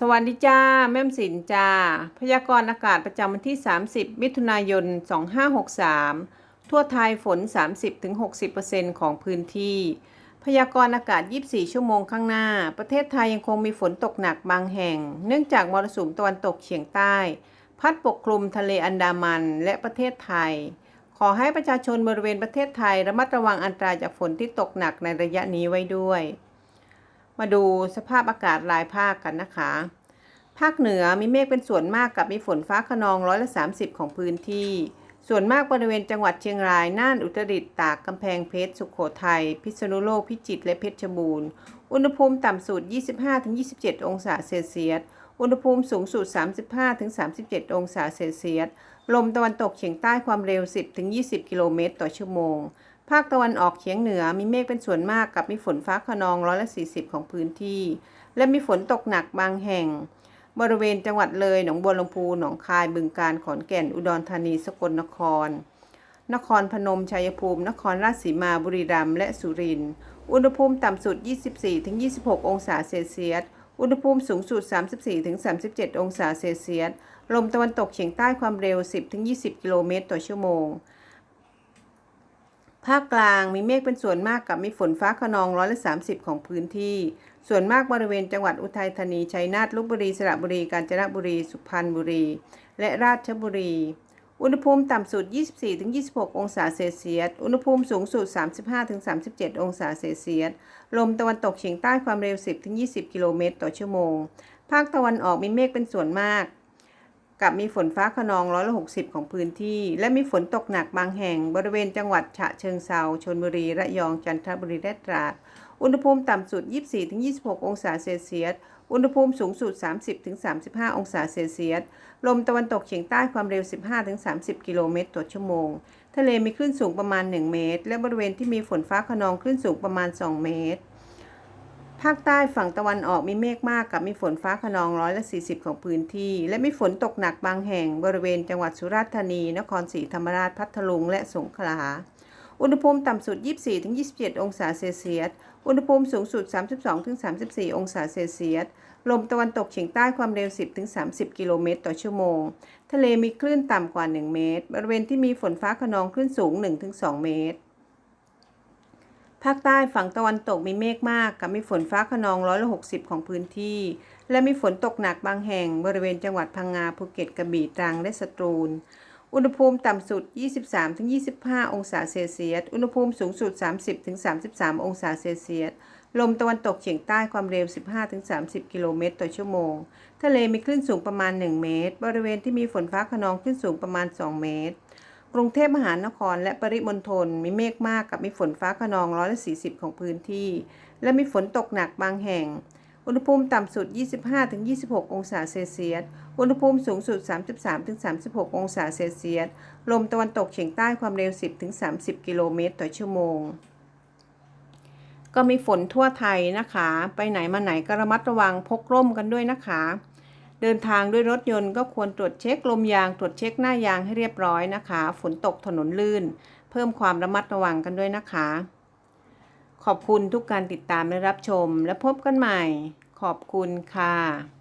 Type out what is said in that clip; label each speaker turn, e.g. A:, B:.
A: สวัสดีจ้า แม่มสินจ้า พยากรณ์อากาศประจำวันที่ 30 มิถุนายน 2563 ทั่วไทยฝน 30-60%ของพื้นที่ พยากรณ์อากาศ 24 ชั่วโมงข้างหน้า ประเทศไทยยังคงมีฝนตกหนักบางแห่ง เนื่องจากมรสุมตะวันตกเฉียงใต้ พัดปกคลุมทะเลอันดามันและประเทศไทย ขอให้ประชาชนบริเวณประเทศไทยระมัดระวังอันตรายจากฝนที่ตกหนักในระยะนี้ไว้ด้วย มาดูสภาพอากาศรายภาคกันนะคะ ภาคเหนือมีเมฆเป็นส่วนมากกับมีฝนฟ้าขนองร้อยละ30 ของพื้นที่ ส่วนมากบริเวณจังหวัดเชียงราย น่าน อุตรดิตถ์ ตาก กำแพงเพชร สุขโขทัย พิษณุโลก พิจิตร และเพชรบูรณ์ อุณหภูมิต่ำสุด 25-27 องศาเซลเซียส อุณหภูมิสูงสุด 35-37 องศาเซลเซียส ลมตะวันตกเฉียงใต้ความเร็ว 10-20 กิโลเมตรต่อชั่วโมง ภาคตะวันออกเฉียงเหนือมีเมฆเป็นส่วนมากกับมีฝนฟ้าขนองร้อยละ40 ของพื้นที่ และมีฝนตกหนักบางแห่ง บริเวณจังหวัดเลย หนองบัวลำพู หนองคาย บึงกาฬ ขอนแก่น อุดรธานี สกลนคร นครพนม ชัยภูมิ นครราชสีมา บุรีรัมย์ และสุรินทร์ อุณหภูมิต่ำสุด 24-26 องศาเซลเซียส อุณหภูมิสูงสุด 34-37 องศาเซลเซียส ลมตะวันตกเฉียงใต้ความเร็ว 10-20 กิโลเมตรต่อชั่วโมง ภาคกลางมีเมฆเป็นส่วนมากกับมีฝนฟ้าขนองร้อยละ30ของพื้นที่ ส่วนมากบริเวณจังหวัดอุทัยธานี ชัยนาทลบบุรี สระบุรี กาญจนบุรี สุพรรณบุรี และราชบุรี อุณหภูมิต่ำสุด 24-26 องศาเซลเซียส อุณหภูมิสูงสุด 35-37 องศาเซลเซียส ลมตะวันตกเฉียงใต้ความเร็ว 10-20 กิโลเมตรต่อชั่วโมง ภาคตะวันออกมีเมฆเป็นส่วนมาก กับมีฝนฟ้าขนองร้อยละ60ของพื้นที่ และมีฝนตกหนักบางแห่งบริเวณจังหวัดฉะเชิงเซาชลบุรี ระยอง จันทบุรีและตราด อุณหภูมิต่ำสุด 24-26 องศาเซลเซียส อุณหภูมิสูงสุด 30-35 องศาเซลเซียส ลมตะวันตกเฉียงใต้ความเร็ว 15-30 กิโลเมตรต่อชั่วโมง ทะเลมีคลื่นสูงประมาณ 1 เมตร และบริเวณที่มีฝนฟ้าขนองคลื่นสูงประมาณ 2 เมตร ภาคใต้ฝั่งตะวันออกมีเมฆมากกับมีฝนฟ้าขนองร้อยละ 40 ของพื้นที่ และมีฝนตกหนักบางแห่งบริเวณจังหวัดสุราษฎร์ธานี นครศรีธรรมราชพัทลุง และสงขลา อุณหภูมิต่ำสุด 24-27 องศาเซลเซียส อุณหภูมิสูงสุด 32-34 องศาเซลเซียส ลมตะวันตกเฉียงใต้ความเร็ว 10-30 กิโลเมตรต่อชั่วโมง ทะเลมีคลื่นต่ำกว่า 1 เมตร บริเวณที่มีฝนฟ้าขนองคลื่นสูง 1-2 เมตร ภาคใต้ฝั่งตะวันตกมีเมฆมาก กับมีฝนฟ้าขนองร้อยละ60ของพื้นที่ และมีฝนตกหนักบางแห่งบริเวณจังหวัดพังงาภูเก็ตกระบี่ตรังและสตูล อุณหภูมิต่ำสุด 23-25 องศาเซลเซียส อุณหภูมิสูงสุด 30-33 องศาเซลเซียส ลมตะวันตกเฉียงใต้ความเร็ว 15-30 กิโลเมตรต่อชั่วโมง ทะเลมีคลื่นสูงประมาณ 1 เมตร บริเวณที่มีฝนฟ้าขนองคลื่นสูงประมาณ 2 เมตร กรุงเทพมหานครและปริมณฑลมีเมฆมากกับมีฝนฟ้าขนองร้อยละ40 ของพื้นที่ และมีฝนตกหนักบางแห่ง อุณหภูมิต่ำสุด 25-26 องศาเซลเซียส อุณหภูมิสูงสุด 33-36 องศาเซลเซียส ลมตะวันตกเฉียงใต้ความเร็ว 10-30 กิโลเมตรต่อชั่วโมง ก็มีฝนทั่วไทยนะคะ ไปไหนมาไหนก็ระมัดระวังพกร่มกันด้วยนะคะ เดินทางด้วยรถยนต์ก็ควรตรวจเช็คลมยาง ตรวจเช็คหน้ายางให้เรียบร้อยนะคะ ฝนตกถนนลื่น เพิ่มความระมัดระวังกันด้วยนะคะ ขอบคุณทุกการติดตามและรับชม และพบกันใหม่ ขอบคุณค่ะ